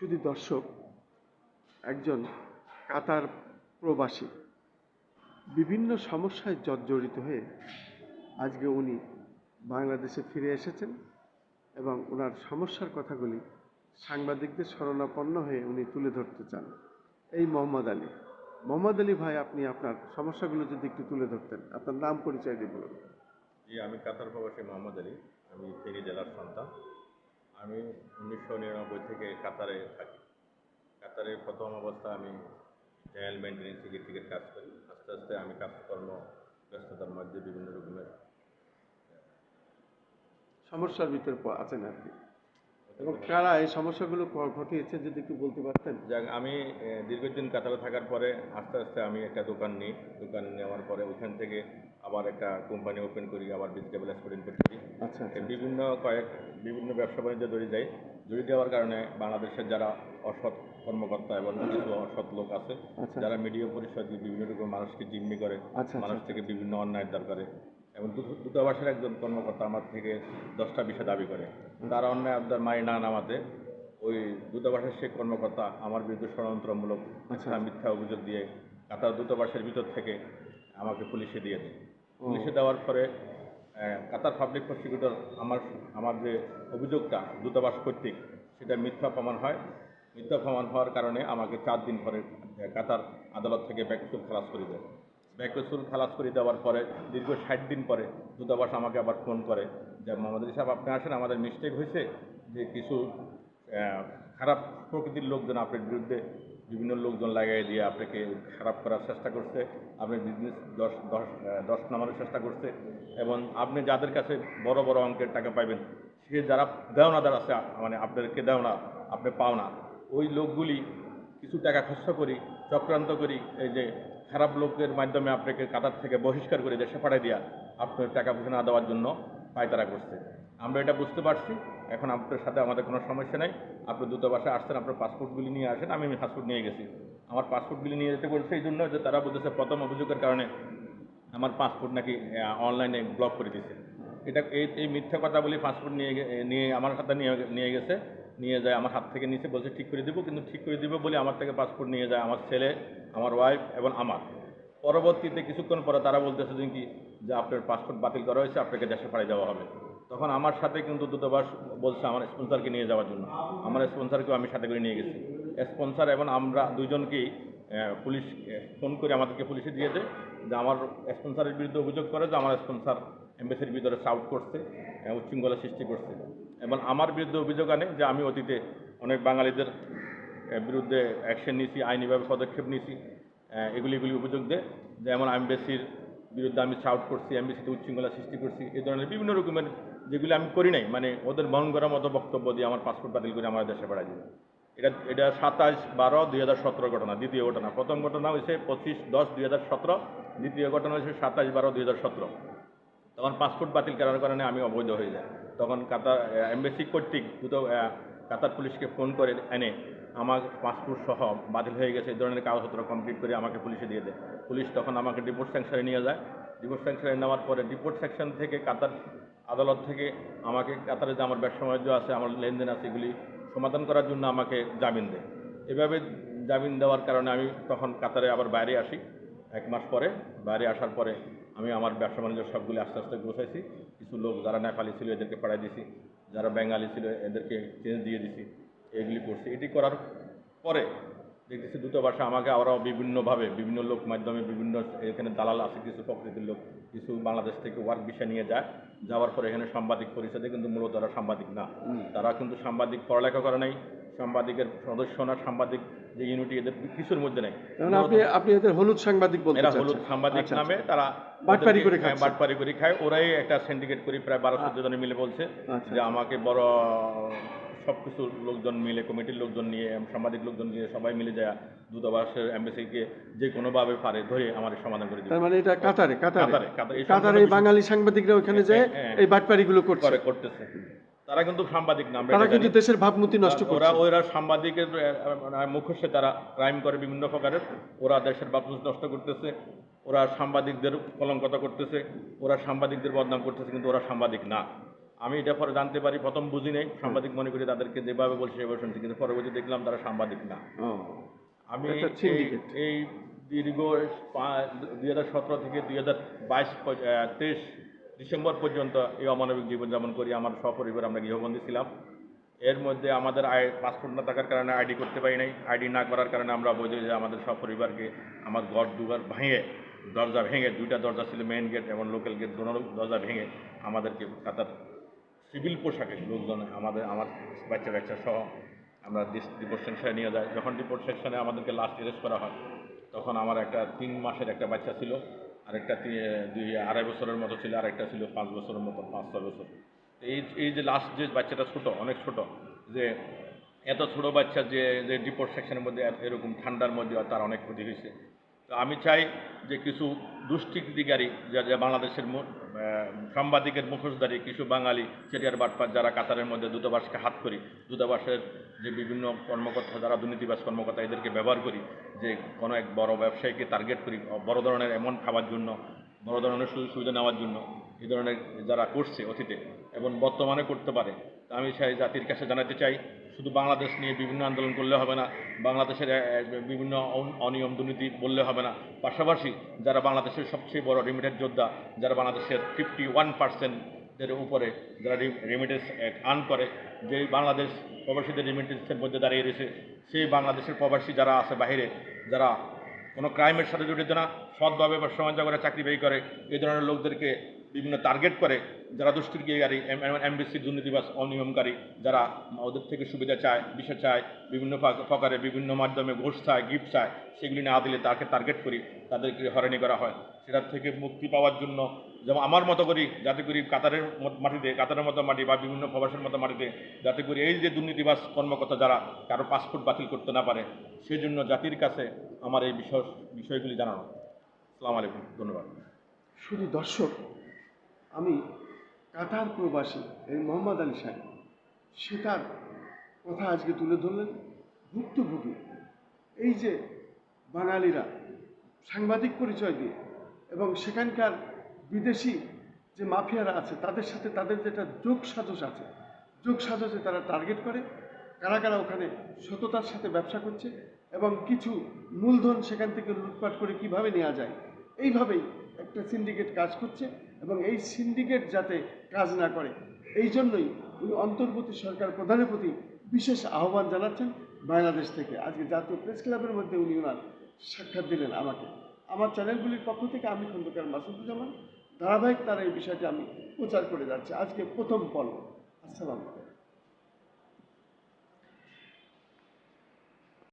শুধু দর্শক, একজন কাতার প্রবাসী। বিভিন্ন সমস্যায় জর্জরিত হয়ে আজকে উনি বাংলাদেশে ফিরে এসেছেন এবং ওনার সমস্যার কথাগুলি সাংবাদিকদের শরণাপন্ন হয়ে উনি তুলে ধরতে চান। এই মোহাম্মদ আলী। মোহাম্মদ আলী ভাই, আপনি আপনার সমস্যাগুলো যদি একটু তুলে ধরতেন, আপনার নাম পরিচয় দিয়ে বলুন। জি, আমি কাতার প্রবাসী মোহাম্মদ আলী। আমি ফেনী জেলার সন্তান। আমি উনিশশো নিরানব্বই থেকে কাতারে থাকি। কাতারে প্রথম অবস্থা আমি জেনারেল মেনটেন্স টিকিট টিকিট কাজ করি। আস্তে আস্তে আমি কাজকর্ম ব্যস্ততার মধ্যে বিভিন্ন রকমের সমস্যার ভিতরে আছেন আর কি। এবং কারা এই সমস্যাগুলো ঘটিয়েছে যদি একটু বলতে পারতেন? যাক আমি দীর্ঘদিন কাতারে থাকার পরে আস্তে আস্তে আমি একটা দোকান নিই। দোকান নেওয়ার পরে ওইখান থেকে আবার একটা কোম্পানি ওপেন করি আবার ভেজিটেবল এক্সপোর্ট ইম্পোর্ট করি আচ্ছা আচ্ছা। বিভিন্ন কয়েক বিভিন্ন ব্যবসা বাণিজ্যে জড়িয়ে যায়। জড়িয়ে যাওয়ার কারণে বাংলাদেশের যারা অসৎ কর্মকর্তা এবং কিছু অসৎ লোক আছে আচ্ছা। যারা মিডিয়া পরিষদ বিভিন্ন রকম মানুষকে জিম্মি করে আচ্ছা, মানুষ আচ্ছা। থেকে বিভিন্ন অন্যায় দার করে। এবং দূত- দূতাবাসের একজন কর্মকর্তা আমার থেকে দশটা বিষয় দাবি করে। তারা অন্যায় আবদার মানি না নামাতে ওই দূতাবাসের সেই কর্মকর্তা আমার বিরুদ্ধে ষড়যন্ত্রমূলক আচ্ছা। মিথ্যা অভিযোগ দিয়ে কাতার দূতাবাসের ভিতর থেকে আমাকে পুলিশে দিয়ে দেয়। পুলিশে দেওয়ার পরে কাতার পাবলিক প্রসিকিউটর আমার আমার যে অভিযোগটা, দূতাবাস কর্তৃক, সেটা মিথ্যা প্রমাণ হয়। মিথ্যা প্রমাণ হওয়ার কারণে আমাকে চার দিন পরে কাতার আদালত থেকে ব্যাকসুল খালাস করে দেয়। ব্যাকসুল খালাস করে দেওয়ার পরে, দীর্ঘ ষাট দিন পরে দূতাবাস আমাকে আবার ফোন করে যে, মোহাম্মদ সাহেব, আপনি আসেন, আমাদের মিস্টেক হয়েছে যে কিছু খারাপ প্রকৃতির লোকজন আপনার বিরুদ্ধে বিভিন্ন লোকজন লাগাই দিয়ে আপনাকে খারাপ করার চেষ্টা করছে, আপনি বিজনেস দশ দশ দশ নামানোর চেষ্টা করছে এবং আপনি যাদের কাছে বড় বড় অঙ্কের টাকা পাইবেন, সে যারা দেওনাদার আছে মানে আপনাদেরকে দেওনা আপনি পাও না। ওই লোকগুলি কিছু টাকা খরচ করি, চক্রান্ত করি, এই যে খারাপ লোকের মাধ্যমে আপনাকে কাতার থেকে বহিষ্কার করে দেশে পাঠাই দিয়া, আপনার টাকা পয়সা না দেওয়ার জন্য পায়তারা করছে। আমরা এটা বুঝতে পারছি। এখন আপনার সাথে আমাদের কোনো সমস্যা নেই। আপনি দূতাবাসে আসছেন, আপনার পাসপোর্টগুলি নিয়ে আসেন, আমি আমি পাসপোর্ট নিয়ে গেছি। আমার পাসপোর্টগুলি নিয়ে যেতে বলছে এই জন্য যে তারা বলতেছে প্রথম অভিযোগের কারণে আমার পাসপোর্ট নাকি অনলাইনে ব্লক করে দিছে। এটা এই এই মিথ্যা কথা বলি পাসপোর্ট নিয়ে নিয়ে আমার হাতে নিয়ে নিয়ে গেছে, নিয়ে যায় আমার হাত থেকে নিচে বলছে ঠিক করে দিব, কিন্তু ঠিক করে দিব বলে আমার থেকে পাসপোর্ট নিয়ে যায় আমার ছেলে, আমার ওয়াইফ এবং আমার। পরবর্তীতে কিছুক্ষণ পরে তারা বলতেছে যে কি, যে আপনার পাসপোর্ট বাতিল করা হয়েছে, আপনাকে দেশে পাঠিয়ে দেওয়া হবে। তখন আমার সাথে কিন্তু দূতাবাস বলছে আমার স্পন্সরকে নিয়ে যাওয়ার জন্য। আমার স্পন্সরকেও আমি সাথে করে নিয়ে গেছি। স্পন্সর এবং আমরা দুজনকেই পুলিশ ফোন করে আমাদেরকে পুলিশে দিয়ে দেয় যে আমার স্পন্সরের বিরুদ্ধে অভিযোগ করে যে আমার স্পন্সর এম্বাসির ভিতরে সাউট করছে উচ্ছৃঙ্খলা সৃষ্টি করছে। এবং আমার বিরুদ্ধে অভিযোগ আনে যে আমি অতীতে অনেক বাঙালিদের বিরুদ্ধে অ্যাকশন নিয়েছি, আইনিভাবে পদক্ষেপ নিয়েছি এগুলি এগুলি অভিযোগ দেয়। যেমন এমবেসির বিরুদ্ধে আমি সাউট করছি, এমবেসিতে উচ্ছৃঙ্খলা সৃষ্টি করছি, এই ধরনের বিভিন্ন রকমের যেগুলি আমি করি নাই মানে ওদের বহন করার মতো বক্তব্য দিয়ে আমার পাসপোর্ট বাতিল করে আমার দেশে পাঠাই দিবে এটা এটা সাতাশ বারো দুই হাজার সতেরো ঘটনা, দ্বিতীয় ঘটনা। প্রথম ঘটনা হয়েছে পঁচিশ দশ দুই হাজার সতেরো, দ্বিতীয় ঘটনা হয়েছে সাতাশ বারো দুই হাজার সতেরো। তখন পাসপোর্ট বাতিল করার কারণে আমি অবৈধ হয়ে যাই। তখন কাতার এমবেসি কর্তৃক দুটো কাতার পুলিশকে ফোন করে এনে আমার পাসপোর্ট সহ বাতিল হয়ে গেছে, এই ধরনের কাগজপত্র কমপ্লিট করে আমাকে পুলিশে দিয়ে দেয়। পুলিশ তখন আমাকে ডিপোর্ট স্যাংশনে নিয়ে যায়। ডিপোর্ট স্যাংশনে নেওয়ার পরে ডিপোর্ট সেকশন থেকে কাতার আদালত থেকে আমাকে কাতারে যে আমার ব্যবসা বাণিজ্য আছে, আমার লেনদেন আছে, এগুলি সমাধান করার জন্য আমাকে জামিন দেয়। এভাবে জামিন দেওয়ার কারণে আমি তখন কাতারে আবার বাইরে আসি। এক মাস পরে, বাইরে আসার পরে আমি আমার ব্যবসা বাণিজ্য সবগুলি আস্তে আস্তে গোছাইছি। কিছু লোক যারা নেপালি ছিল, এদেরকে পাঠাই দিছি। যারা বেঙ্গালি ছিল, এদেরকে চেঞ্জ দিয়ে দিছি। এগুলি করছি। এটি করার পরে দেখতেছি দূতাবাসে আমাকে আরও বিভিন্নভাবে বিভিন্ন লোক মাধ্যমে বিভিন্ন এখানে দালাল আছে কিছু প্রকৃতির লোক কিছু বাংলাদেশ থেকে ওয়ার্ক বিষয় নিয়ে যায়। যাওয়ার পরে এখানে সাংবাদিক পরিষদে কিন্তু মূলত তারা সাংবাদিক না। তারা কিন্তু সাংবাদিক পড়ালেখা করে নাই সাংবাদিকের সদস্য না সাংবাদিক যে ইউনিটি এদের কিছুর মধ্যে নেই। আপনি আপনি এদের হলুদ সাংবাদিক বলতে এরা হলুদ সাংবাদিক আচ্ছা, নামে তারা বাটপারি করে খাচ্ছে। বাটপারি করে খায়। ওরাই একটা সিন্ডিকেট করে প্রায় বারো চোদ্দ জনে মিলে বলছে আচ্ছা, যে আমাকে বড় সব কিছু লোকজন মিলে কমিটির লোকজন নিয়ে সাংবাদিক লোকজন নিয়ে সবাই মিলে যায় দূতাবাসের এম্বাসিকে যে কোনোভাবে পারে ধরে আমার সমাধান করে তার মানে এটা কাতারে কাতারে। কাতারে। এই বাঙালি সাংবাদিকরা ওখানে যায় হ্যাঁ, হ্যাঁ। এই বাটপারিগুলো করছে। করতেছে। তারা কিন্তু সাংবাদিক না তারা কিন্তু দেশের ভাবমূর্তি নষ্ট করে ওরা ওরা সাংবাদিকের আহ, মুখোশে তারা ক্রাইম করে বিভিন্ন প্রকারের। ওরা দেশের বাপুস নষ্ট করতেছে। ওরা সাংবাদিকদের কলঙ্কতা করতেছে। ওরা সাংবাদিকদের বদনাম করতেছে কিন্তু ওরা সাংবাদিক না। আমি এটা পরে জানতে পারি প্রথম বুঝি নেই। সাংবাদিক মনে করি তাদেরকে যেভাবে বলছে সেভাবে শুনছি কিন্তু পরবর্তী দেখলাম তারা সাংবাদিক না। আমি এই- এই দীর্ঘ দুই হাজার সতেরো থেকে দুই হাজার বাইশ তেইশ ডিসেম্বর পর্যন্ত এই অমানবিক জীবনযাপন করি আমার সপরিবার আমরা গৃহবন্দী ছিলাম। এর মধ্যে আমাদের আয় পাসপোর্ট না থাকার কারণে আইডি করতে পারি নাই। আইডি না করার কারণে আমরা বোঝি যে আমাদের সপরিবারকে আমার ঘর দুবার ভেঙে দরজা ভেঙে দুইটা দরজা ছিল মেইন গেট এবং লোকাল গেট দোনো দরজা ভেঙে আমাদেরকে কাতার সিভিল পোশাকে। লোকজন আমাদের, আমার বাচ্চা কাচ্চা সহ আমরা ডিপোর্ট সেকশনে নিয়ে যাই। যখন ডিপোর্ট সেকশনে আমাদেরকে লাস্ট অ্যারেস্ট করা হয়, তখন আমার একটা তিন মাসের একটা বাচ্চা ছিল, আরেকটা দুই, আড়াই বছরের মতো ছিল আর একটা ছিল পাঁচ বছরের মতো, পাঁচ, ছয় বছর। এই এই যে লাস্ট যে বাচ্চাটা ছোট, অনেক ছোট, যে এত ছোট বাচ্চা যে যে ডিপোর্ট সেকশনের মধ্যে এরকম ঠান্ডার মধ্যে তার অনেক ক্ষতি হয়েছে। আমি চাই যে কিছু দুষ্কৃতিকারী, যা বাংলাদেশের সাংবাদিকের মুখোশধারী, কিছু বাঙালি, চেটিয়ার বাটপার, যারা কাতারের মধ্যে দূতাবাসকে হাত করি, দূতাবাসের যে বিভিন্ন কর্মকর্তা, যারা দুর্নীতিবাস কর্মকর্তা, এদেরকে ব্যবহার করি, যে কোনো এক বড় ব্যবসায়ীকে টার্গেট করি, বড় ধরনের এমন খাবার জন্য, বড় ধরনের সুযোগ সুবিধা নেওয়ার জন্য, এই ধরনের যারা করছে অতীতে এবং বর্তমানে করতে পারে আমি চাই জাতির কাছে জানাতে চাই শুধু বাংলাদেশ নিয়ে বিভিন্ন আন্দোলন করলে হবে না, বাংলাদেশের বিভিন্ন অনিয়ম দুর্নীতি বললে হবে না। পাশাপাশি যারা বাংলাদেশের সবচেয়ে বড় রিমিটেড যোদ্ধা, যারা বাংলাদেশের ফিফটি ওয়ান পার্সেন্টের উপরে যারা রেমিটেন্স আর্ন করে, যে বাংলাদেশ প্রবাসীদের রেমিটেন্সের মধ্যে দাঁড়িয়ে রয়েছে, সেই বাংলাদেশের প্রবাসী যারা আছে বাইরে যারা কোনো ক্রাইমের সাথে জড়িত না, সৎভাবে বা সমাজ করে চাকরি বাকরি করে এই ধরনের লোকদেরকে বিভিন্ন টার্গেট করে যারা দুষ্কৃতিকারী এমবিসি দুর্নীতিবাস অনিয়মকারী, যারা ওদের থেকে সুবিধা চায়, বিষয় চায়, বিভিন্ন প্রকারে বিভিন্ন মাধ্যমে ঘোষ চায় গিফট চায়, সেগুলি না দিলে তাকে টার্গেট করি, তাদেরকে হয়রানি করা হয়। সেটার থেকে মুক্তি পাওয়ার জন্য যেমন আমার মতো করি, যাতে করি কাতারের মাটিতে, কাতারের মতো মাটি বা বিভিন্ন প্রবাসের মতো মাটিতে, যাতে করি এই যে দুর্নীতিবাস কর্মকর্তা যারা, কারও পাসপোর্ট বাতিল করতে না পারে সেই জন্য জাতির কাছে আমার এই বিষয়, বিষয়গুলি জানানো। আসসালামু আলাইকুম, ধন্যবাদ। শুধু দর্শক আমি কাতার প্রবাসী, এই মোহাম্মদ আলী সাহেব। সেটার কথা আজকে তুলে ধরলেন ভুক্তভোগী। এই যে বাঙালিরা সাংবাদিক পরিচয় দিয়ে এবং সেখানকার বিদেশি যে মাফিয়ারা আছে, তাদের সাথে তাদের যেটা যোগ সাজস আছে, যোগ সাজসে তারা টার্গেট করে, কারা কারা ওখানে সততার সাথে ব্যবসা করছে এবং কিছু মূলধন সেখান থেকে লুটপাট করে কীভাবে নেওয়া যায়, এইভাবেই একটা সিন্ডিকেট কাজ করছে। এবং এই সিন্ডিকেট যাতে কাজ না করে। এই জন্যই উনি অন্তর্বর্তী সরকার প্রধানের প্রতি বিশেষ আহ্বান জানাচ্ছেন বাংলাদেশ থেকে। আজকে জাতীয় প্রেস ক্লাবের মধ্যে উনি ওনার সাক্ষাৎ দিলেন আমাকে। আমার চ্যানেলগুলির পক্ষ থেকে আমি খন্দকার মাসুদুজ্জামান। ধারাবাহিক তারা এই বিষয়টি আমি প্রচার করে যাচ্ছি। আজকে প্রথম পর্ব। আসসালামু